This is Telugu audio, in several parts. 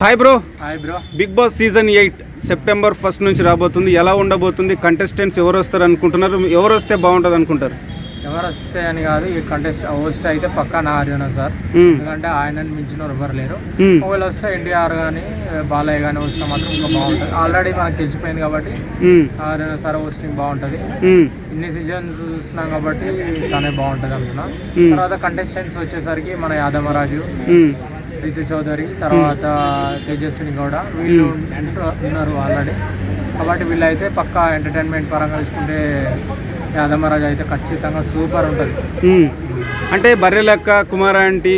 Hi bro hi bro big boss season eight September first నుంచి రాబోతుంది ఎలా ఉండబోతుంది కంటెస్టెంట్స్ ఎవరు వస్తారు అనుకుంటున్నారు ఎవరు వస్తే బాగుంటుంది అనుకుంటారు ఎవరు వస్తే అని కాదు ఈ కంటెస్ట్ హోస్ట్ అయితే పక్కా నాగార్జున సార్. ఎందుకంటే ఆయనని మించిన వారు ఎవరు లేరు మ్మ్. ఒకవేళ వస్తే ఎన్టీఆర్ కానీ బాలయ్య కానీ వస్తే మాత్రం ఇంకా బాగుంటుంది ఆల్రెడీ మనకు తెలిసిపోయింది కాబట్టి. నాగార్జున సార్ హోస్టింగ్ బాగుంటుంది. ఇన్ని సీజన్స్ చూస్తున్నాం కాబట్టి తనే బాగుంటుంది అనుకున్నా మ్మ్. తర్వాత కంటెస్టెంట్స్ వచ్చేసరికి మన యాదమరాజు మ్మ్. రితు చౌదరి తర్వాత తేజస్విని గౌడ. వీళ్ళు ఉన్నారు ఆల్రెడీ. కాబట్టి వీళ్ళైతే పక్కా ఎంటర్టైన్మెంట్ పరంగా చూసుకుంటే యాదమరాజు అయితే ఖచ్చితంగా సూపర్ ఉంటుంది. అంటే బర్రెలెక్క కుమార్ ఆంటీ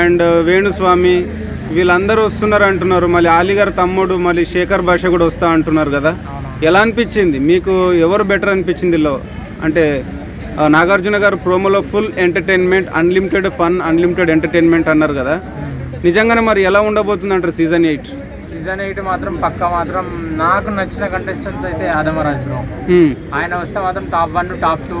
అండ్ వేణుస్వామి వీళ్ళందరూ వస్తున్నారు అంటున్నారు. మళ్ళీ ఆలీగారు తమ్ముడు మళ్ళీ శేఖర్ భాష కూడా వస్తా అంటున్నారు కదా. ఎలా అనిపించింది? మీకు ఎవరు బెటర్ అనిపించింది లో అంటే నాగార్జున గారు ప్రోమోలో full entertainment unlimited fun unlimited entertainment అన్నారు కదా. నిజంగానే మరి ఎలా ఉండబోతుంది అంటారు సీజన్ ఎయిట్ సీజన్ ఎయిట్ మాత్రం పక్కా మాత్రం నాకు నచ్చిన కంటెస్టెంట్స్ అయితే యాదమరాజు బ్రో ఆయన వస్తే మాత్రం టాప్ వన్ టాప్ టూ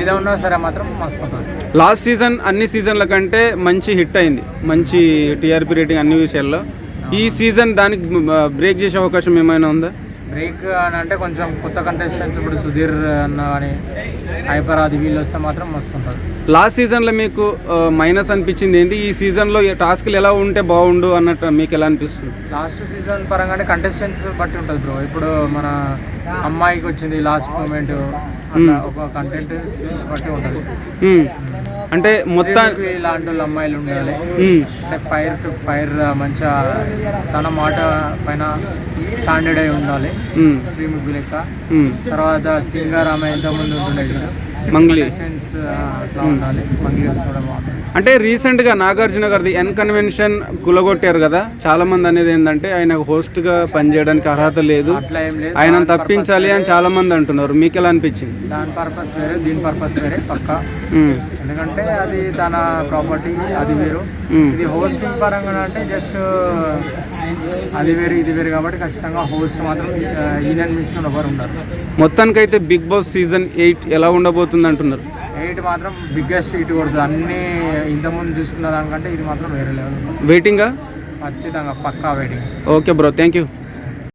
ఏదో ఉన్నా సరే మాత్రం మస్తు లాస్ట్ సీజన్ అన్ని సీజన్ల కంటే మంచి హిట్ అయింది. మంచి టీఆర్పీ రేటింగ్ అన్ని విషయాల్లో. ఈ సీజన్ దానికి బ్రేక్ చేసే అవకాశం ఏమైనా ఉందా? బ్రేక్ అని అంటే కొంచెం కొత్త కంటెస్టెంట్స్ ఇప్పుడు సుధీర్ అన్న కానీ హైపర్ అది వీళ్ళు వస్తే మాత్రం మస్తు ఉంటుంది లాస్ట్ సీజన్లో మీకు మైనస్ అనిపించింది ఏంటి? ఈ సీజన్లో టాస్క్లు ఎలా ఉంటే బాగుండు అన్నట్టు మీకు ఎలా అనిపిస్తుంది? లాస్ట్ సీజన్ పరంగా అంటే కంటెస్టెంట్స్ బట్టి ఉంటుంది బ్రో ఇప్పుడు మన అమ్మాయికి వచ్చింది లాస్ట్ మూమెంట్ ఒక కంటెంట్ బట్టి ఉంటుంది. అంటే మొత్తం ఇలాంటి వాళ్ళ అమ్మాయిలు ఉండాలి. అంటే ఫైర్ టు ఫైర్ మంచిగా తన మాట పైన స్టాండర్డ్ అయి ఉండాలి. శ్రీముఖి లెక్క. తర్వాత సింగర్ ఆమె ఎంతమంది ఉంటుండే మంగ్లీ. బాగుంటుంది అంటే రీసెంట్గా నాగార్జున గారిది ఎన్ కన్వెన్షన్ కులగొట్టారు కదా చాలా మంది అనేది ఏంటంటే ఆయన హోస్ట్గా పనిచేయడానికి అర్హత లేదు. ఆయన తప్పించాలి అని చాలా మంది అంటున్నారు. మీకు ఎలా అనిపించింది? దాని పర్పస్ వేరే దీని పర్పస్ వేరే పక్కా. ఎందుకంటే అది తన ప్రాపర్టీ అది వేరు. ఇది హోస్టింగ్ పరంగా అంటే జస్ట్ అది వేరు ఇది వేరు కాబట్టి ఖచ్చితంగా హోస్ట్ మాత్రం ఆ, ఈయనని మించిన ఎవరు ఉండరు. మొత్తానికైతే బిగ్ బాస్ సీజన్ ఎయిట్ ఎలా ఉండబోతుంది? అంటున్నారు ఎయిట్ మాత్రం బిగ్గెస్ట్ హీట్ కొడుతుంది అన్ని ఇంతకుముందు చూసుకున్న దానికంటే ఇది మాత్రం వేరే లెవెల్ వెయిటింగా ఖచ్చితంగా పక్కా waiting okay bro thank you